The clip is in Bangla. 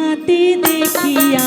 হাতে দেখিয়া